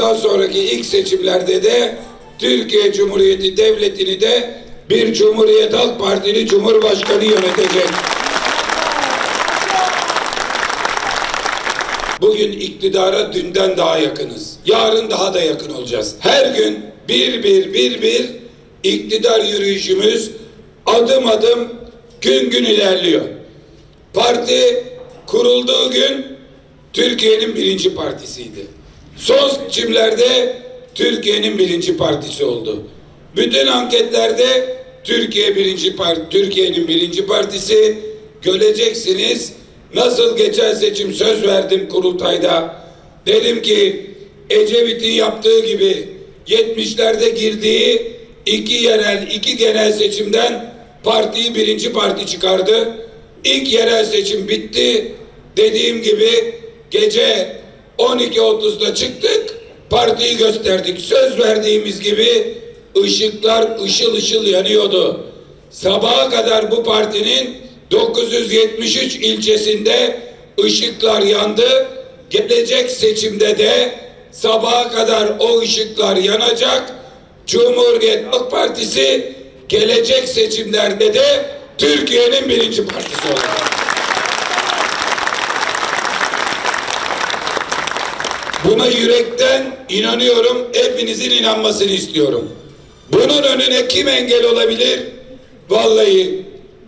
bundan sonraki ilk seçimlerde de Türkiye Cumhuriyeti Devleti'ni de bir Cumhuriyet Halk Partili Cumhurbaşkanı yönetecek. Bugün iktidara dünden daha yakınız. Yarın daha da yakın olacağız. Her gün bir bir bir bir iktidar yürüyüşümüz adım adım gün gün ilerliyor. Parti kurulduğu gün Türkiye'nin birinci partisiydi. Son seçimlerde Türkiye'nin birinci partisi oldu. Bütün anketlerde Türkiye birinci parti, Türkiye'nin birinci partisi göreceksiniz. Nasıl geçen seçim söz verdim kurultayda. Dedim ki Ecevit'in yaptığı gibi 70'lerde girdiği iki yerel, iki genel seçimden partiyi birinci parti çıkardı. İlk yerel seçim bitti. Dediğim gibi gece 12.30'da çıktık. Partiyi gösterdik. Söz verdiğimiz gibi ışıklar ışıl ışıl yanıyordu. Sabaha kadar bu partinin 973 ilçesinde ışıklar yandı. Gelecek seçimde de sabaha kadar o ışıklar yanacak. Cumhuriyet Halk Partisi gelecek seçimlerde de Türkiye'nin birinci partisi olacak. Buna yürekten inanıyorum, hepinizin inanmasını istiyorum. Bunun önüne kim engel olabilir? Vallahi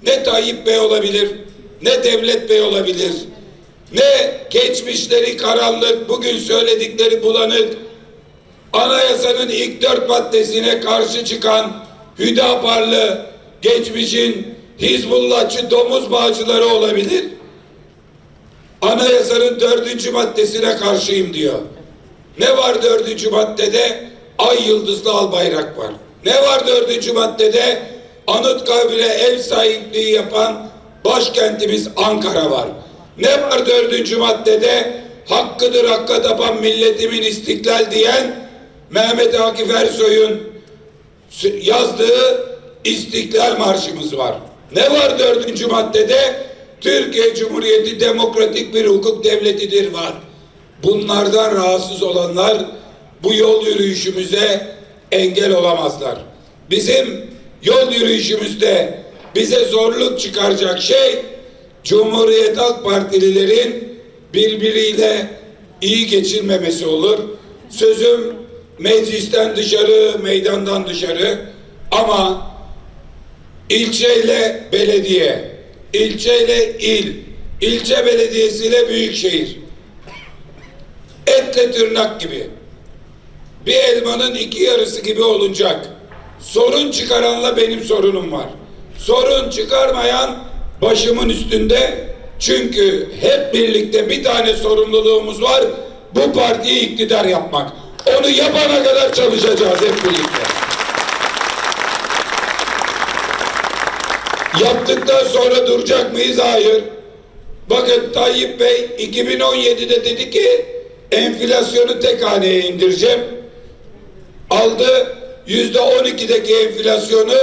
ne Tayyip Bey olabilir, ne Devlet Bey olabilir, ne geçmişleri karanlık, bugün söyledikleri bulanık, anayasanın ilk dört maddesine karşı çıkan Hüdaparlı, geçmişin Hizbullahçı domuz bağcıları olabilir. Anayasanın dördüncü maddesine karşıyım diyor. Ne var dördüncü maddede? Ay yıldızlı al bayrak var. Ne var dördüncü maddede? Anıtkabir'e ev sahipliği yapan başkentimiz Ankara var. Ne var dördüncü maddede? Hakkıdır hakka tapan milletimin istiklal diyen Mehmet Akif Ersoy'un yazdığı İstiklal Marşımız var. Ne var dördüncü maddede? Türkiye Cumhuriyeti demokratik bir hukuk devletidir var. Bunlardan rahatsız olanlar bu yol yürüyüşümüze engel olamazlar. Bizim yol yürüyüşümüzde bize zorluk çıkaracak şey Cumhuriyet Halk Partililerin birbiriyle iyi geçirmemesi olur. Sözüm meclisten dışarı, meydandan dışarı ama ilçeyle belediye, ilçeyle il, ilçe belediyesiyle büyükşehir. Etle tırnak gibi. Bir elmanın iki yarısı gibi olacak. Sorun çıkaranla benim sorunum var. Sorun çıkarmayan başımın üstünde. Çünkü hep birlikte bir tane sorumluluğumuz var. Bu partiyi iktidar yapmak. Onu yapana kadar çalışacağız hep birlikte. Yaptıktan sonra duracak mıyız? Hayır. Bakın Tayyip Bey 2017'de dedi ki enflasyonu tek haneye indireceğim. Aldı yüzde 12'deki enflasyonu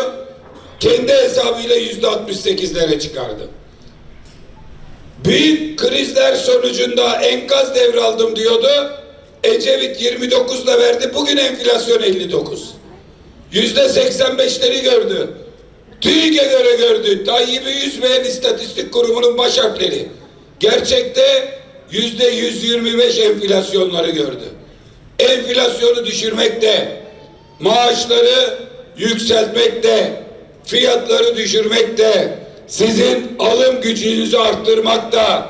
kendi hesabıyla yüzde 68'lere çıkardı. Büyük krizler sonucunda enkaz devraldım diyordu. Ecevit 29'la verdi. Bugün enflasyon 59. Yüzde 85'leri gördü. TÜİK'e göre gördü. Tayyip'i yüzmeyen istatistik kurumunun baş harfleri. Gerçekte yüzde 125 enflasyonları gördü. Enflasyonu düşürmekte, maaşları yükseltmekte, fiyatları düşürmekte, sizin alım gücünüzü arttırmakta,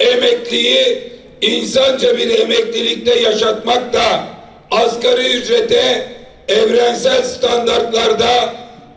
emekliyi insanca bir emeklilikte yaşatmakta, asgari ücrete evrensel standartlarda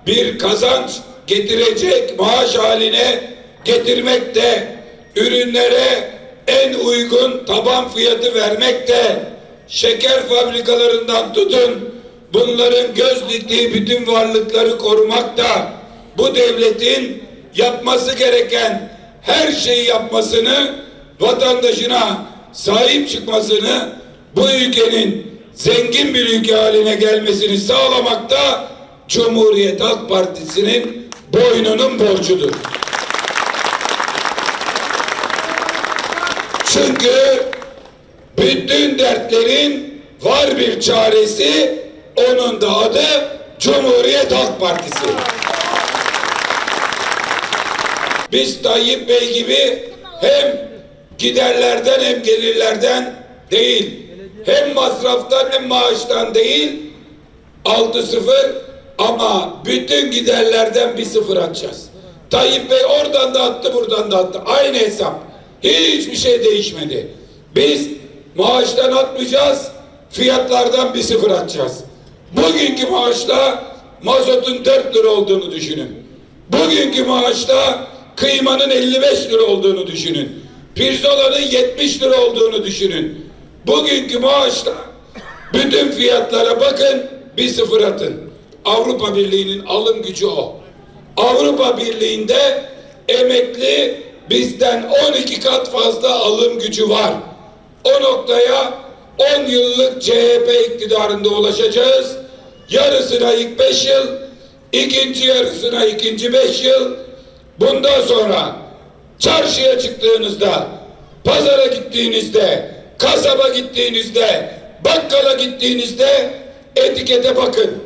bir kazanç getirecek maaş haline getirmekte, ürünlere en uygun taban fiyatı vermekte, şeker fabrikalarından tutun, bunların göz diktiği bütün varlıkları korumakta, bu devletin yapması gereken her şeyi yapmasını, vatandaşına sahip çıkmasını, bu ülkenin zengin bir ülke haline gelmesini sağlamakta Cumhuriyet Halk Partisi'nin boynunun borcudur. Çünkü bütün dertlerin Var bir çaresi, onun da adı Cumhuriyet Halk Partisi. Biz Tayyip Bey gibi hem giderlerden hem gelirlerden değil, hem masraftan hem maaştan değil, 6-0 ama bütün giderlerden bir sıfır atacağız. Tayyip Bey oradan da attı buradan da attı. Aynı hesap. Hiçbir şey değişmedi. Biz maaştan atmayacağız, fiyatlardan bir sıfır atacağız. Bugünkü maaşla mazotun 4 lira olduğunu düşünün. Bugünkü maaşla kıymanın 55 lira olduğunu düşünün. Pirzolanın 70 lira olduğunu düşünün. Bugünkü maaşla bütün fiyatlara bakın bir sıfır atın. Avrupa Birliği'nin alım gücü o. Avrupa Birliği'nde emekli bizden 12 kat fazla alım gücü var. O noktaya 10 yıllık CHP iktidarında ulaşacağız. Yarısına ilk 5 yıl, ikinci yarısına ikinci 5 yıl. Bundan sonra çarşıya çıktığınızda, pazara gittiğinizde, kasaba gittiğinizde, bakkala gittiğinizde etikete bakın.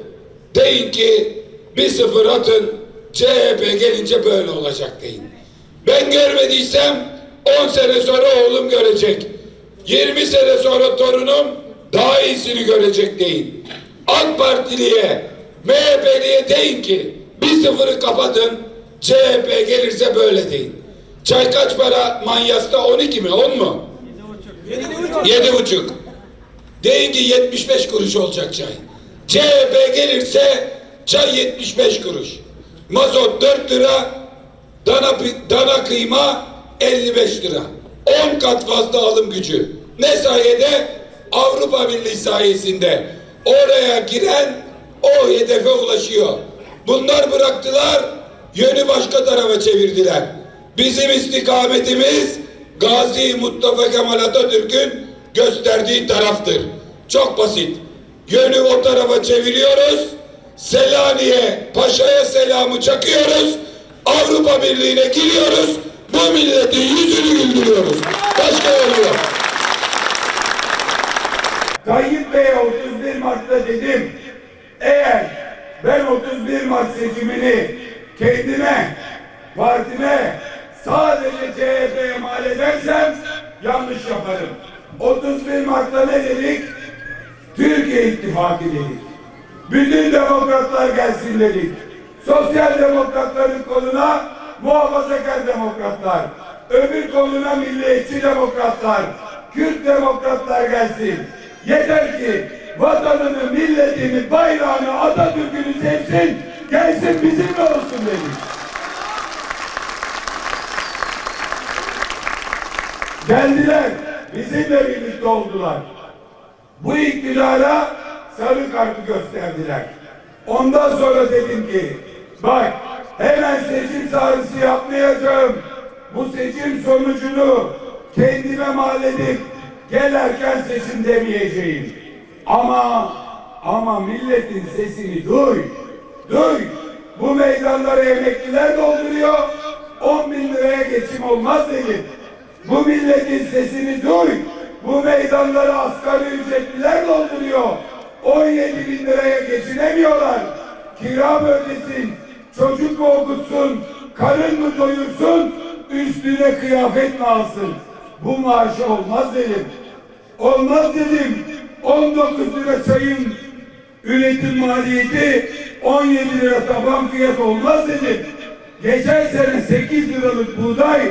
Deyin ki bir sıfır atın, CHP gelince böyle olacak deyin. Ben görmediysem 10 sene sonra oğlum görecek. 20 sene sonra torunum daha iyisini görecek deyin. AK Partiliye, MHP'liye deyin ki bir sıfırı kapatın, CHP gelirse böyle deyin. Çay kaç para manyasta 12 mi 10 mu? Yedi buçuk. Deyin ki 75 kuruş olacak çay. CHP gelirse çay 75 kuruş. Mazot 4 lira, dana, dana kıyma 55 lira. 10 kat fazla alım gücü. Ne sayede? Avrupa Birliği sayesinde. Oraya giren o hedefe ulaşıyor. Bunlar bıraktılar, yönü başka tarafa çevirdiler. Bizim istikametimiz Gazi Mustafa Kemal Atatürk'ün gösterdiği taraftır. Çok basit. Yönü o tarafa çeviriyoruz. Selanik'e, Paşa'ya selamı çakıyoruz. Avrupa Birliği'ne giriyoruz. Bu milletin yüzünü güldürüyoruz. Başka yolu yok. Tayyip Bey'e 31 Mart'ta dedim. Eğer ben 31 Mart seçimini kendime, partime, sadece CHP'ye mal edersem yanlış yaparım. 31 Mart'ta ne dedik? Türkiye İttifakı dedik. Bütün demokratlar gelsin dedik. Sosyal demokratların koluna muhafazakar demokratlar. Öbür koluna milliyetçi demokratlar. Kürt demokratlar gelsin. Yeter ki vatanını, milletini, bayrağını, Atatürk'ünü sevsin, gelsin bizimle olsun dedik. Geldiler, bizimle birlikte oldular. Bu iktidara sarı kartı gösterdiler. Ondan sonra dedim ki, bak hemen seçim çağrısı yapmayacağım. Bu seçim sonucunu kendime mal edip gel erken seçim demeyeceğim. Ama ama milletin sesini duy, duy. Bu meydanları emekliler dolduruyor. 10 bin liraya geçim olmaz dedim. Bu milletin sesini duy. Bu meydanları asgari ücretliler dolduruyor. 17 bin liraya geçinemiyorlar. Kira mı ödesin, çocuk mu okutsun, karın mı doyursun, üstüne kıyafet mi alsın? Bu maaşı olmaz dedim. Olmaz dedim. 19 lira çayın üretim maliyeti 17 lira taban fiyat olmaz dedim. Geçen sene 8 liralık buğday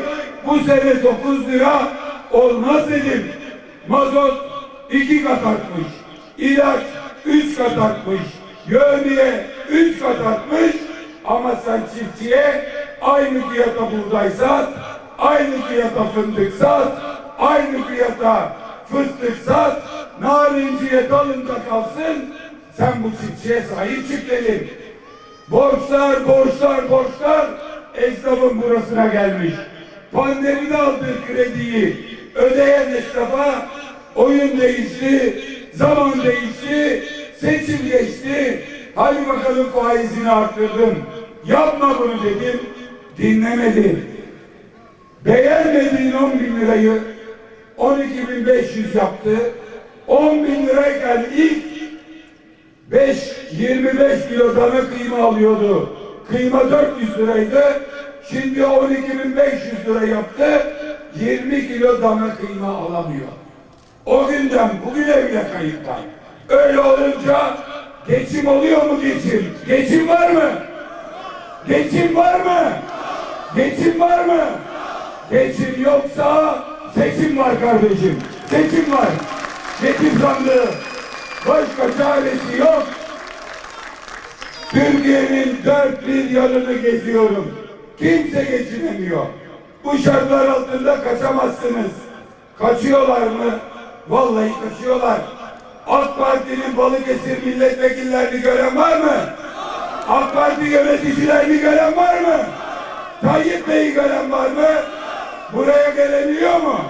bu sene 9 lira olmaz dedim. Mazot iki kat artmış. İlaç üç kat artmış. Yövmiye üç kat artmış. Ama sen çiftçiye aynı fiyata buğday sat, aynı fiyata fındık sat, aynı fiyata fıstık sat, narinciye dalında kalsın. Sen bu çiftçiye sahip çık dedim. Borçlar, borçlar, borçlar esnafın burasına gelmiş. Pandemide aldığı krediyi ödeyen esnafa oyun değişti, zaman değişti, seçim geçti. Hadi bakalım faizini arttırdım. Yapma bunu dedim, dinlemedi. Beğenmediğin 10 bin lirayı 12.500 yaptı. 10 bin lirayken ilk 5 25 kilo dana kıyma alıyordu. Kıyma 400 liraydı. Şimdi 12.500 lira yaptı. 20 kilo dana kıyma alamıyor. O günden bugüne bile kayıp var. Öyle olunca geçim oluyor mu geçim? Geçim var mı? Geçim var mı? Geçim var mı? Geçim yoksa seçim var kardeşim. Seçim var. Geçim sandığı. Başka çaresi yok. Türkiye'nin dört bir yanını geziyorum. Kimse geçinemiyor. Bu şartlar altında kaçamazsınız. Kaçıyorlar mı? Vallahi kaçıyorlar. AK Parti'nin Balıkesir milletvekillerini gören var mı? AK Parti yöneticilerini gören var mı? Tayyip Bey'i gören var mı? Buraya gelebiliyor mu?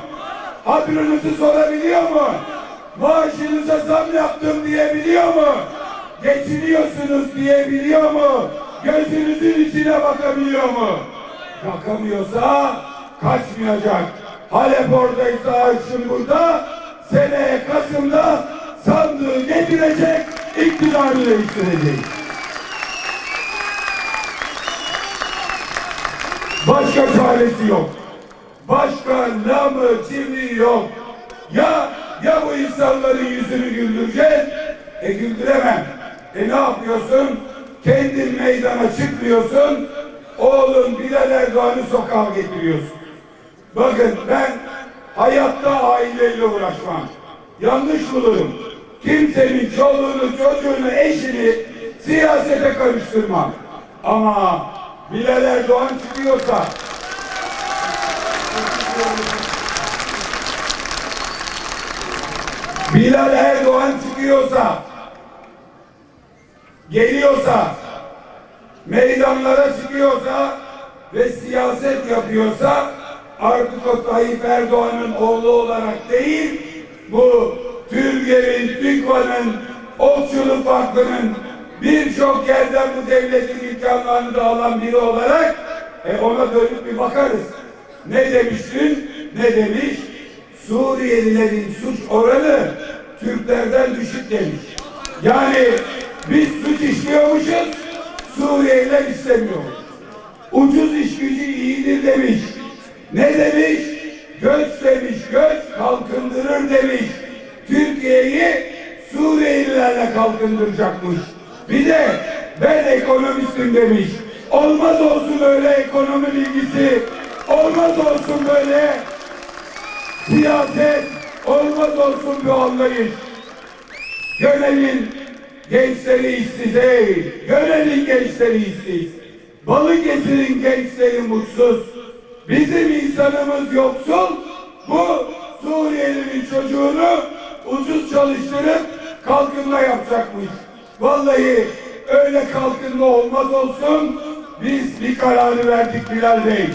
Hatırınızı sorabiliyor mu? Maaşınıza zam yaptım diyebiliyor mu? Geçiniyorsunuz diyebiliyor mu? Gözünüzün içine bakabiliyor mu? Bakamıyorsa kaçmayacak. Halep oradaysa Ayşin burada. Seneye Kasım'da sandığı getirecek, iktidarı değiştirecek. Başka çaresi yok. Başka lamı çivi yok. Ya ya bu insanların yüzünü güldüreceksin, e güldüremem. E ne yapıyorsun? Kendin meydana çıkmıyorsun, oğlun Bilal Erdoğan'ı sokağa getiriyorsun. Bakın ben hayatta aileyle uğraşmam. Yanlış bulurum. Kimsenin çoluğunu, çocuğunu, eşini siyasete karıştırmam. Ama Bilal Erdoğan çıkıyorsa Bilal Erdoğan çıkıyorsa geliyorsa meydanlara çıkıyorsa ve siyaset yapıyorsa artık o Tayyip Erdoğan'ın oğlu olarak değil bu Türkiye'nin, TÜKVA'nın, Okçuluk Vakfı'nın birçok yerden bu devletin imkanlarını da alan biri olarak e ona dönüp bir bakarız. Ne demiştin? Ne demiş? Suriyelilerin suç oranı Türklerden düşük demiş. Yani biz suç işliyormuşuz, Suriyeliler istemiyormuş. Ucuz iş gücü iyidir demiş. Ne demiş? Göç demiş, göç kalkındırır demiş. Türkiye'yi Suriyelilerle kalkındıracakmış. Bir de ben ekonomistim demiş. Olmaz olsun öyle ekonomi bilgisi. Olmaz olsun böyle siyaset. Olmaz olsun bir anlayış. Gönel'in gençleri işsiz değil. Gönel'in gençleri işsiz. Balıkesir'in gençleri mutsuz. Bizim insanımız yoksul. Bu Suriyelinin çocuğunu ucuz çalıştırıp kalkınma yapacakmış. Vallahi öyle kalkınma olmaz olsun. Biz bir kararı verdik Bilal Bey.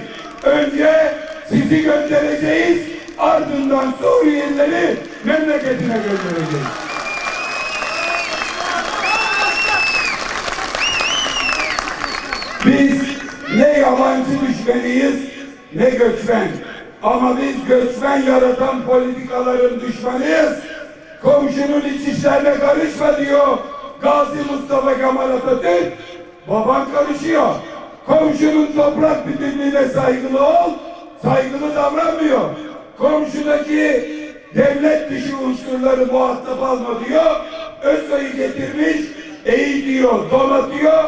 Önce sizi göndereceğiz. Ardından Suriyelileri memleketine göndereceğiz. Biz ne yabancı düşmeniyiz ne göçmen. Ama biz göçmen yaratan politikaların düşmanıyız. Komşunun iç işlerine karışma diyor Gazi Mustafa Kemal Atatürk. Baban karışıyor. Komşunun toprak bütünlüğüne saygılı ol, saygılı davranmıyor. Komşudaki devlet dışı unsurları muhatap alma diyor. Özsoy'u getirmiş, eğitiyor, donatıyor,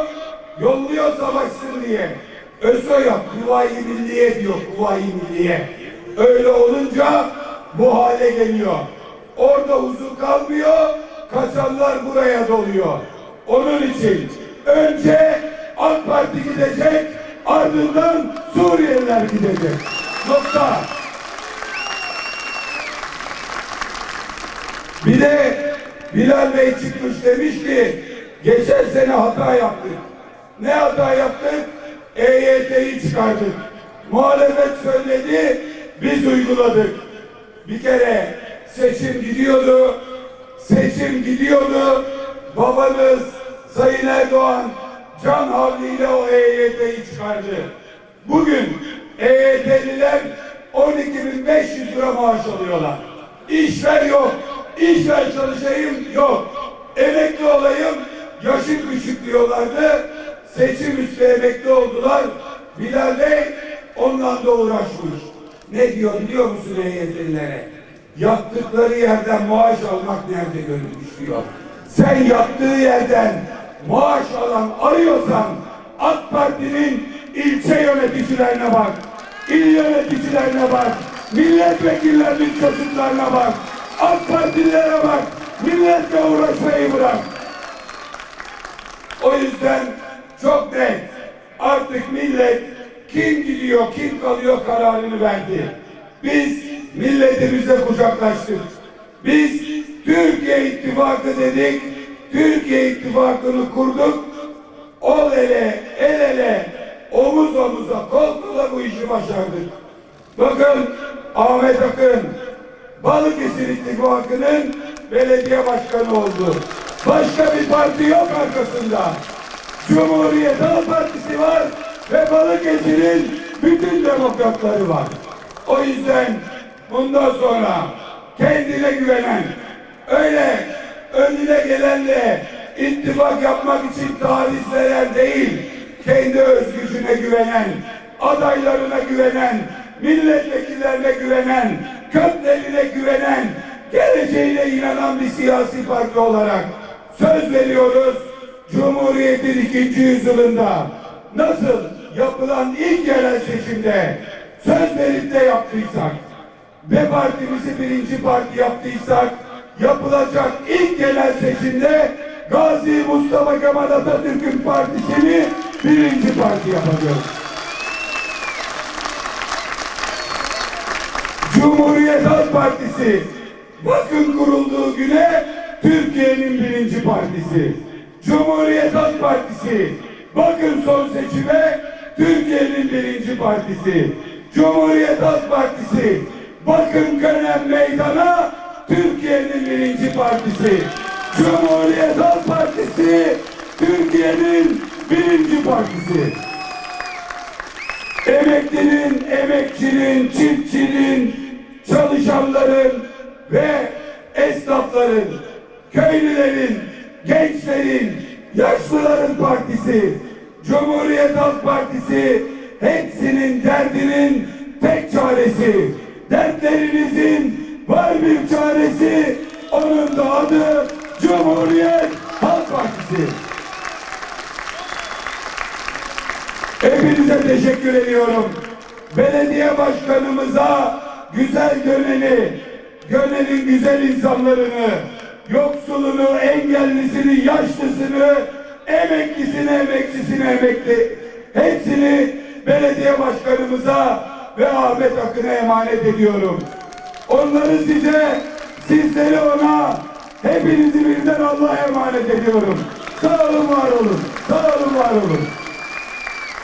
yolluyor savaşsın diye. Özsoy'a Kuvayi Milliye diyor, Kuvayi Milliye. Öyle olunca bu hale geliyor. Orada huzur kalmıyor, kaçanlar buraya doluyor. Onun için önce AK Parti gidecek, ardından Suriyeliler gidecek. Nokta. Bir de Bilal Bey çıkmış demiş ki geçen sene hata yaptık. Ne hata yaptık? EYT'yi çıkardık. Muhalefet söyledi, biz uyguladık. Bir kere seçim gidiyordu, seçim gidiyordu. Babanız Sayın Erdoğan can havliyle o EYT'yi çıkardı. Bugün EYT'liler 12.500 lira maaş alıyorlar. İşler yok. İş ver çalışayım yok. Emekli olayım yaşım küçük diyorlardı. Seçim üstü emekli oldular. Bilal Bey ondan da uğraşmış. Ne diyor biliyor musun EYT'lilere? Yaptıkları yerden maaş almak nerede görülmüş diyor. Sen yaptığı yerden maaş alan arıyorsan AK Parti'nin ilçe yöneticilerine bak. il yöneticilerine bak. Milletvekillerinin çocuklarına bak. AK Partililere bak. Milletle uğraşmayı bırak. O yüzden çok net. Artık millet kim gidiyor, kim kalıyor kararını verdi. Biz milletimizle kucaklaştık. Biz Türkiye İttifakı dedik. Türkiye İttifakı'nı kurduk. Ol ele, el ele, omuz omuza, kol kola bu işi başardık. Bakın Ahmet Akın Balıkesir İttifakı'nın belediye başkanı oldu. Başka bir parti yok arkasında. Cumhuriyet Halk Partisi var ve Balıkesir'in bütün demokratları var. O yüzden bundan sonra kendine güvenen, öyle önüne gelenle ittifak yapmak için taviz veren değil, kendi özgücüne güvenen, adaylarına güvenen, milletvekillerine güvenen, köklerine güvenen, geleceğine inanan bir siyasi parti olarak söz veriyoruz. Cumhuriyet'in ikinci yüzyılında nasıl yapılan ilk yerel seçimde söz verip de yaptıysak ve partimizi birinci parti yaptıysak yapılacak ilk genel seçimde Gazi Mustafa Kemal Atatürk'ün partisini birinci parti yapacağız. Cumhuriyet Halk Partisi bakın kurulduğu güne Türkiye'nin birinci partisi. Cumhuriyet Halk Partisi bakın son seçime Türkiye'nin birinci partisi. Cumhuriyet Halk Partisi bakın Könen meydana Türkiye'nin birinci partisi. Cumhuriyet Halk Partisi Türkiye'nin birinci partisi. Emeklinin, emekçinin, çiftçinin, çalışanların ve esnafların, köylülerin, gençlerin, yaşlıların partisi, Cumhuriyet Halk Partisi hepsinin derdinin tek çaresi. Dertlerinizin var bir çaresi, onun da adı Cumhuriyet Halk Partisi. Hepinize teşekkür ediyorum. Belediye başkanımıza güzel göneli, gönelin güzel insanlarını, yoksulunu, engellisini, yaşlısını, emeklisini, emekçisini, emekli, hepsini belediye başkanımıza ve Ahmet Akın'a emanet ediyorum. Onları size, sizleri ona, hepinizi birden Allah'a emanet ediyorum. Sağ olun, var olun. Sağ olun, var olun.